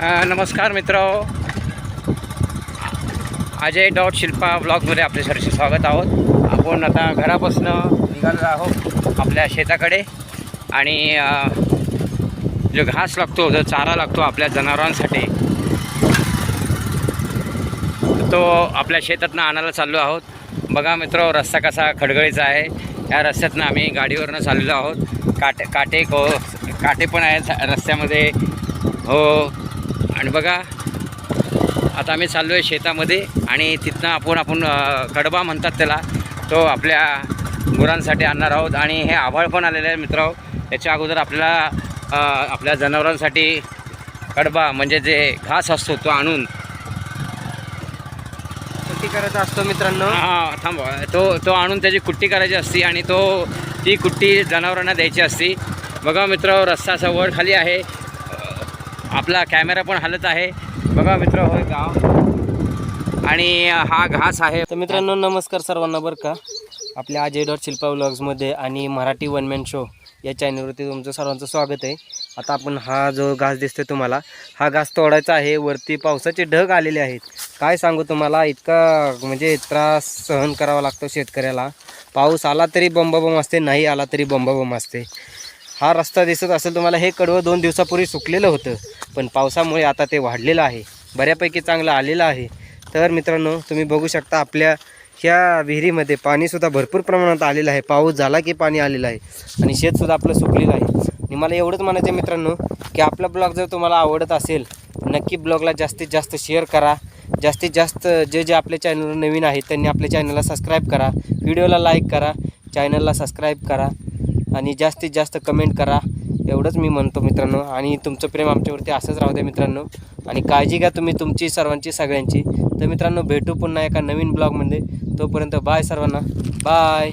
नमस्कार मित्र. अजय डॉट शिल्पा ब्लॉगमध्ये आपले सरचे स्वागत आहोत. आपण आता घरापासनं निघालो आहोत आपल्या शेताकडे. आणि जो घास लागतो जो चारा लागतो आपल्या जनावरांसाठी तो आपल्या शेतातनं आणायला चाललो आहोत. बघा मित्र रस्ता कसा खडगळीचा आहे. या रस्त्यातनं आम्ही गाडीवरनं चाललेलो आहोत. काटे काटे को काटे पण आहेत रस्त्यामध्ये. हो आणि बघा आता आम्ही चाललो आहे शेतामध्ये आणि तिथनं आपण आपण कडबा म्हणतात त्याला तो आपल्या गुरांसाठी आणणार आहोत. आणि हे आभाळ पण आलेलं आहे मित्र त्याच्या अगोदर आपल्याला आपल्या जनावरांसाठी कडबा म्हणजे जे घास असतो तो आणून कुट्टी करत असतो मित्रांनो. हां थांबा. तो तो आणून त्याची कुट्टी करायची असती आणि तो ती कुट्टी जनावरांना द्यायची असती. बघा मित्र रस्ता असा वर खाली आहे. आपला कॅमेरा पण हलत आहे. बघा मित्र होय गाव. आणि हा घास आहे. तर मित्रांनो नमस्कार सर्वांना बरं का? आपल्या अजय डॉट शिल्पा व्लॉग्समध्ये आणि मराठी वन मॅन शो या चॅनलवरती तुमचं सर्वांचं स्वागत आहे. आता आपण हा जो घास दिसतोय तुम्हाला हा घास तोडायचा आहे. वरती पावसाचे ढग आलेले आहेत. काय सांगू तुम्हाला इतका म्हणजे त्रास सहन करावा लागतो शेतकऱ्याला. पाऊस आला तरी बंबाबम असते नाही आला तरी बंबाबम असते. हा रस्ता दिसत असेल तुम्हाला हे कडवं दोन दिवसापूर्वी सुकलेलं होतं पण पावसामुळे आता ते वाढलेलं आहे. बऱ्यापैकी चांगलं आलेलं आहे. तर मित्रांनो तुम्ही बघू शकता आपल्या ह्या विहिरीमध्ये पाणीसुद्धा भरपूर प्रमाणात आलेलं आहे. पाऊस झाला की पाणी आलेलं आहे. आणि शेतसुद्धा आपलं सुकलेलं आहे. आणि मला एवढंच म्हणायचं आहे मित्रांनो की आपला ब्लॉग जर तुम्हाला आवडत असेल तर नक्की ब्लॉगला जास्तीत जास्त शेअर करा. जास्तीत जास्त जे जे आपल्या चॅनलवर नवीन आहेत त्यांनी आपल्या चॅनलला सबस्क्राईब करा. व्हिडिओला लाईक करा. चॅनलला सबस्क्राईब करा. आणि जास्तीत जास्त कमेंट करा. एवढंच मी म्हणतो मित्रांनो. आणि तुमचं प्रेम आमच्यावरती असंच राहू द्या मित्रांनो. आणि काळजी घ्या तुम्ही तुमची सर्वांची सगळ्यांची. तर मित्रांनो भेटू पुन्हा एका नवीन ब्लॉगमध्ये तोपर्यंत बाय सर्वांना. बाय